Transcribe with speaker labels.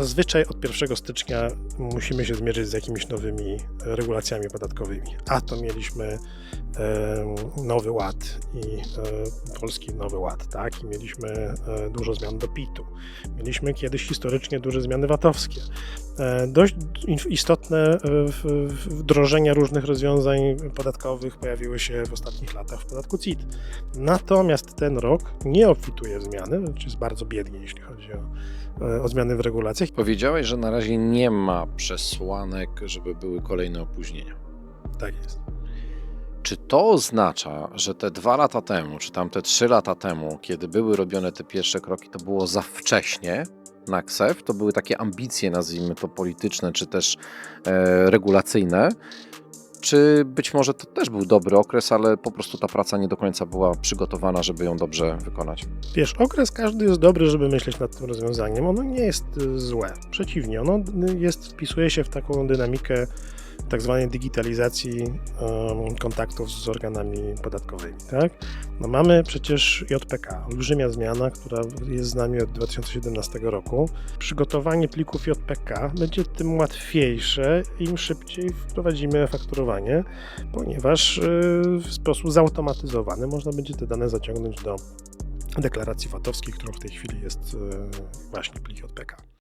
Speaker 1: Zazwyczaj od 1 stycznia musimy się zmierzyć z jakimiś nowymi regulacjami podatkowymi. A to mieliśmy nowy ład i e, polski nowy ład, tak? I mieliśmy e, dużo zmian do PIT-u. Mieliśmy kiedyś historycznie duże zmiany VAT-owskie. E, dość istotne wdrożenia różnych rozwiązań podatkowych pojawiły się w ostatnich latach w podatku CIT. Natomiast ten rok nie obfituje w zmiany, czy jest bardzo biednie, jeśli chodzi o, o zmiany w regulacjach.
Speaker 2: Powiedziałeś, że na razie nie ma przesłanek, żeby były kolejne opóźnienia.
Speaker 1: Tak jest.
Speaker 2: Czy to oznacza, że te dwa lata temu, czy tam te trzy lata temu, kiedy były robione te pierwsze kroki, to było za wcześnie na KSEF? To były takie ambicje, nazwijmy to polityczne, czy też e, regulacyjne? Czy być może to też był dobry okres, ale po prostu ta praca nie do końca była przygotowana, żeby ją dobrze wykonać?
Speaker 1: Wiesz, okres każdy jest dobry, żeby myśleć nad tym rozwiązaniem. Ono nie jest y, złe. Przeciwnie, ono jest, wpisuje się w taką dynamikę tak zwanej digitalizacji em, kontaktów z organami podatkowymi. Tak? No mamy przecież JPK, olbrzymia zmiana, która jest z nami od 2017 roku. Przygotowanie plików JPK będzie tym łatwiejsze, im szybciej wprowadzimy fakturowanie, ponieważ y, w sposób zautomatyzowany można będzie te dane zaciągnąć do deklaracji VAT-owskiej, którą w tej chwili jest e, właśnie plik JPK.